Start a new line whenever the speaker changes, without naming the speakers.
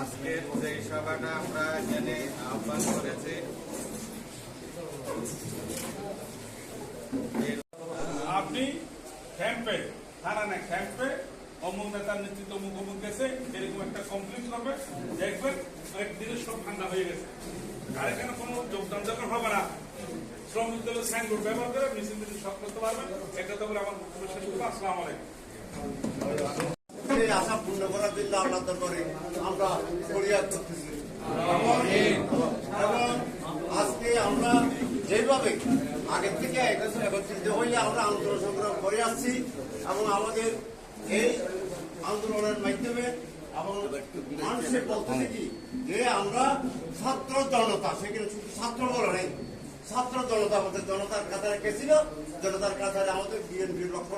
আজকে আমরা এখানে আহ্বান করেছি
আপনি ক্যাম্পে, থানা না ক্যাম্পে অমুক নেতার নেতৃত্ব অমুক গেছে, এরকম একটা কমপ্লেন করবে দেখবেন একদিনে সব ঠান্ডা হয়ে গেছে। আর কোনো যোগদান যখন হবে না? শ্রমিকদের সাইনবোর্ড ব্যবহার করে মিছিল মিছিল সব করতে পারবেন। এটা তো বলে আমার বক্তব্য শেষ আসসালাম আলাইকুম।
আশা পূর্ণ করার জন্য আল্লাহ দরবারে আমরা ফরিয়াদ করতেছি। এবং আজকে আমরা যেভাবে আগের থেকে একত্রিত হইলে আমরা আন্দোলন সংগ্রাম করে আসছি এবং আমাদের এই আন্দোলনের মাধ্যমে এবং মানুষের বলতেছে কি যে আমরা ছাত্র জনতা, সেখানে শুধু ছাত্র বলে নেই, ছাত্র জনতা আমাদের জনতার কাতারে গেছিল জনতার কাতারে আমাদের বিএনপির লক্ষ্য